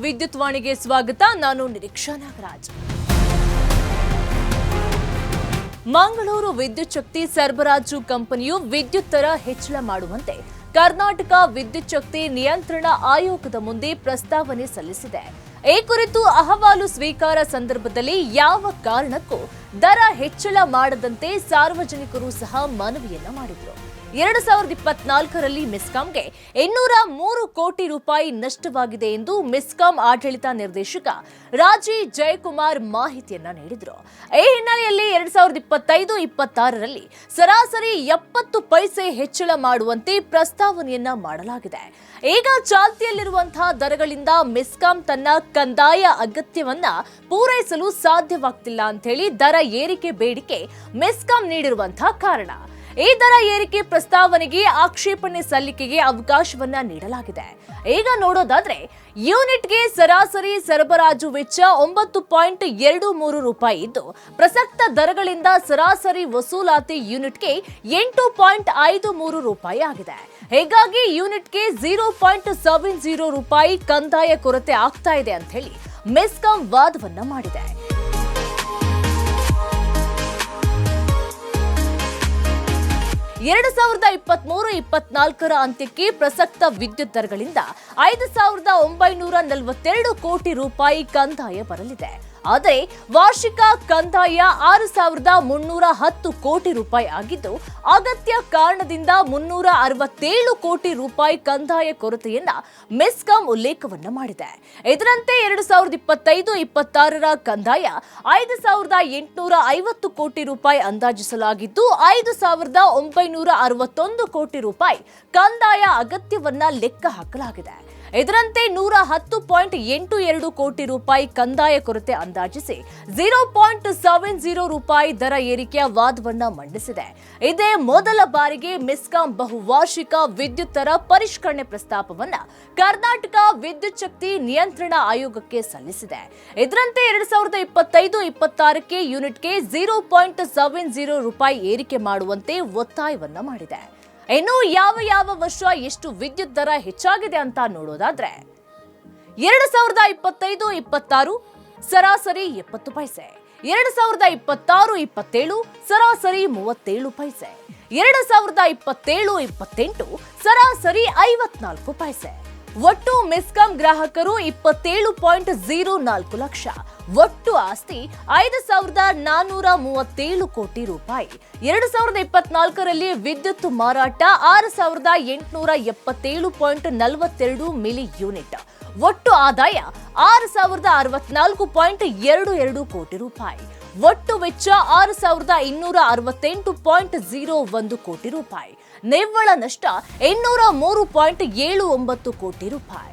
ವಿದ್ಯುತ್ ವಾಣಿಗೆ ಸ್ವಾಗತ. ನಾನು ನಿರೀಕ್ಷಾ ನಾಗರಾಜ್. ಮಂಗಳೂರು ವಿದ್ಯುತ್ ಶಕ್ತಿ ಸರಬರಾಜು ಕಂಪನಿಯು ವಿದ್ಯುತ್ ದರ ಹೆಚ್ಚಳ ಮಾಡುವಂತೆ ಕರ್ನಾಟಕ ವಿದ್ಯುತ್ ಶಕ್ತಿ ನಿಯಂತ್ರಣ ಆಯೋಗದ ಮುಂದೆ ಪ್ರಸ್ತಾವನೆ ಸಲ್ಲಿಸಿದೆ. ಈ ಕುರಿತು ಅಹವಾಲು ಸ್ವೀಕಾರ ಸಂದರ್ಭದಲ್ಲಿ ಯಾವ ಕಾರಣಕ್ಕೂ ದರ ಹೆಚ್ಚಳ ಮಾಡದಂತೆ ಸಾರ್ವಜನಿಕರು ಸಹ ಮನವಿಯನ್ನ ಮಾಡಿದ್ರು. ಎರಡು ಸಾವಿರದ ಇಪ್ಪತ್ನಾಲ್ಕರಲ್ಲಿ ಮೆಸ್ಕಾಂಗೆ ಇನ್ನೂರ ಮೂರು ಕೋಟಿ ರೂಪಾಯಿ ನಷ್ಟವಾಗಿದೆ ಎಂದು ಮೆಸ್ಕಾಂ ಆಡಳಿತ ನಿರ್ದೇಶಕ ರಾಜಿ ಜಯಕುಮಾರ್ ಮಾಹಿತಿಯನ್ನ ನೀಡಿದರು. ಈ ಹಿನ್ನೆಲೆಯಲ್ಲಿ ಎರಡ್ ಸಾವಿರದ ಇಪ್ಪತ್ತೈದು, ಇಪ್ಪತ್ತಾರರಲ್ಲಿ ಸರಾಸರಿ ಎಪ್ಪತ್ತು ಪೈಸೆ ಹೆಚ್ಚಳ ಮಾಡುವಂತೆ ಪ್ರಸ್ತಾವನೆಯನ್ನ ಮಾಡಲಾಗಿದೆ. ಈಗ ಚಾಲ್ತಿಯಲ್ಲಿರುವಂತಹ ದರಗಳಿಂದ ಮೆಸ್ಕಾಂ ತನ್ನ ಕಂದಾಯ ಅಗತ್ಯವನ್ನ ಪೂರೈಸಲು ಸಾಧ್ಯವಾಗ್ತಿಲ್ಲ ಅಂತ ಹೇಳಿ ದರ ಏರಿಕೆ ಬೇಡಿಕೆ, ಮೆಸ್ಕಾಂ ನೀಡಿರುವಂತಹ ಕಾರಣ. ಈ ದರ ಏರಿಕೆ ಪ್ರಸ್ತಾವನೆಗೆ ಆಕ್ಷೇಪಣೆ ಸಲ್ಲಿಕೆಗೆ ಅವಕಾಶವನ್ನ ನೀಡಲಾಗಿದೆ. ಈಗ ನೋಡೋದಾದ್ರೆ, ಯೂನಿಟ್ಗೆ ಸರಾಸರಿ ಸರಬರಾಜು ವೆಚ್ಚ ಒಂಬತ್ತು ಪಾಯಿಂಟ್ ಎರಡು ಮೂರು ರೂಪಾಯಿ ಇದ್ದು, ಪ್ರಸಕ್ತ ದರಗಳಿಂದ ಸರಾಸರಿ ವಸೂಲಾತಿ ಯೂನಿಟ್ಗೆ ಎಂಟು ಪಾಯಿಂಟ್ ಐದು ಮೂರು ರೂಪಾಯಿ ಆಗಿದೆ. ಹೀಗಾಗಿ ಯೂನಿಟ್ಗೆ ಜೀರೋ ಪಾಯಿಂಟ್ ಸೆವೆನ್ ಜೀರೋ ರೂಪಾಯಿ ಕಂದಾಯ ಕೊರತೆ ಆಗ್ತಾ ಇದೆ ಅಂತ ಹೇಳಿ ಮೆಸ್ಕಾಂ ವಾದವನ್ನ ಮಾಡಿದೆ. ಎರಡು ಸಾವಿರದ ಇಪ್ಪತ್ತ್ ಮೂರು ಇಪ್ಪತ್ನಾಲ್ಕರ ಅಂತ್ಯಕ್ಕೆ ಪ್ರಸಕ್ತ ವಿದ್ಯುತ್ ದರಗಳಿಂದ ಐದು ಸಾವಿರದ ಒಂಬೈನೂರ ನಲವತ್ತೆರಡು ಕೋಟಿ ರೂಪಾಯಿ ಕಂದಾಯ ಬರಲಿದೆ. ಆದರೆ ವಾರ್ಷಿಕ ಕಂದಾಯ ಆರು ಸಾವಿರದ ಮುನ್ನೂರ ಹತ್ತು ಕೋಟಿ ರೂಪಾಯಿ ಆಗಿದ್ದು, ಅಗತ್ಯ ಕಾರಣದಿಂದ ಮುನ್ನೂರ ಅರವತ್ತೇಳು ಕೋಟಿ ರೂಪಾಯಿ ಕಂದಾಯ ಕೊರತೆಯನ್ನ ಮೆಸ್ಕಾಂ ಉಲ್ಲೇಖವನ್ನ ಮಾಡಿದೆ. ಇದರಂತೆ ಎರಡು ಸಾವಿರದ ಇಪ್ಪತ್ತೈದು, ಇಪ್ಪತ್ತಾರರ ಕಂದಾಯ ಐದು ಸಾವಿರದ ಎಂಟುನೂರ ಐವತ್ತು ಕೋಟಿ ರೂಪಾಯಿ ಅಂದಾಜಿಸಲಾಗಿದ್ದು, ಐದು ಸಾವಿರದ ಒಂಬೈನೂರ ಅರವತ್ತೊಂದು ಕೋಟಿ ರೂಪಾಯಿ ಕಂದಾಯ ಅಗತ್ಯವನ್ನ ಲೆಕ್ಕ ಹಾಕಲಾಗಿದೆ. ಇದರಂತೆ ನೂರ ಹತ್ತು ಪಾಯಿಂಟ್ ಎಂಟು ಎರಡು ಕೋಟಿ ರೂಪಾಯಿ ಕಂದಾಯ ಕೊರತೆ ಅಂದಾಜಿಸಿ ಜೀರೋ ಪಾಯಿಂಟ್ ಸೆವೆನ್ ಜೀರೋ ರೂಪಾಯಿ ದರ ಏರಿಕೆಯ ವಾದವನ್ನ ಮಂಡಿಸಿದೆ. ಇದೇ ಮೊದಲ ಬಾರಿಗೆ ಮೆಸ್ಕಾಂ ಬಹುವಾರ್ಷಿಕ ವಿದ್ಯುತ್ ದರ ಪರಿಷ್ಕರಣೆ ಪ್ರಸ್ತಾಪವನ್ನ ಕರ್ನಾಟಕ ವಿದ್ಯುತ್ ಶಕ್ತಿ ನಿಯಂತ್ರಣ ಆಯೋಗಕ್ಕೆ ಸಲ್ಲಿಸಿದೆ. ಇದರಂತೆ ಎರಡ್ ಸಾವಿರದ ಇಪ್ಪತ್ತೈದು ಇಪ್ಪತ್ತಾರಕ್ಕೆ ಯೂನಿಟ್ಗೆ ಜೀರೋ ಪಾಯಿಂಟ್ ಸೆವೆನ್ ಝೀರೋ ರೂಪಾಯಿ ಏರಿಕೆ ಮಾಡುವಂತೆ ಒತ್ತಾಯವನ್ನ ಮಾಡಿದೆ. ಇನ್ನು ಯಾವ ಯಾವ ವರ್ಷ ಎಷ್ಟು ವಿದ್ಯುತ್ ದರ ಹೆಚ್ಚಾಗಿದೆ ಅಂತ ನೋಡೋದಾದ್ರೆ ಎರಡು ಸಾವಿರದ ಇಪ್ಪತ್ತೈದು, ಇಪ್ಪತ್ತಾರು, ಸರಾಸರಿ ಎಪ್ಪತ್ತು ಪೈಸೆ. ಎರಡು ಸಾವಿರದ ಇಪ್ಪತ್ತಾರು, ಇಪ್ಪತ್ತೇಳು, ಸರಾಸರಿ ಮೂವತ್ತೇಳು ಪೈಸೆ. ಎರಡು ಸಾವಿರದ ಇಪ್ಪತ್ತೇಳು, ಇಪ್ಪತ್ತೆಂಟು, ಸರಾಸರಿ ಐವತ್ನಾಲ್ಕು ಪೈಸೆ. ಒಟ್ಟು ಮೆಸ್ಕಾಂ ಗ್ರಾಹಕರು ಇಪ್ಪತ್ತೇಳು ಪಾಯಿಂಟ್ ಜೀರೋ ನಾಲ್ಕು ಲಕ್ಷ. ಒಟ್ಟು ಆಸ್ತಿ ಐದು ಸಾವಿರದ ನಾನ್ನೂರ ಮೂವತ್ತೇಳು ಕೋಟಿ ರೂಪಾಯಿ. ಎರಡು ಸಾವಿರದ ಇಪ್ಪತ್ನಾಲ್ಕರಲ್ಲಿ ವಿದ್ಯುತ್ ಮಾರಾಟ ಆರು ಸಾವಿರದ ಎಂಟುನೂರ ಎಪ್ಪತ್ತೇಳು ಪಾಯಿಂಟ್ ನಲವತ್ತೆರಡು ಮಿಲಿ ಯೂನಿಟ್. ಒಟ್ಟು ಆದಾಯ ಆರು ಸಾವಿರದ ಅರವತ್ನಾಲ್ಕು ಪಾಯಿಂಟ್ ಎರಡು ಎರಡು ಕೋಟಿ ರೂಪಾಯಿ. ಒಟ್ಟು ವೆಚ್ಚ ಆರು ಸಾವಿರದ ಇನ್ನೂರ ಅರವತ್ತೆಂಟು ಪಾಯಿಂಟ್ ಜೀರೋ ಒಂದು ಕೋಟಿ ರೂಪಾಯಿ. ನಿವ್ವಳ ನಷ್ಟ ಇನ್ನೂರ ಮೂರು ಪಾಯಿಂಟ್ ಏಳು ಒಂಬತ್ತು ಕೋಟಿ ರೂಪಾಯಿ.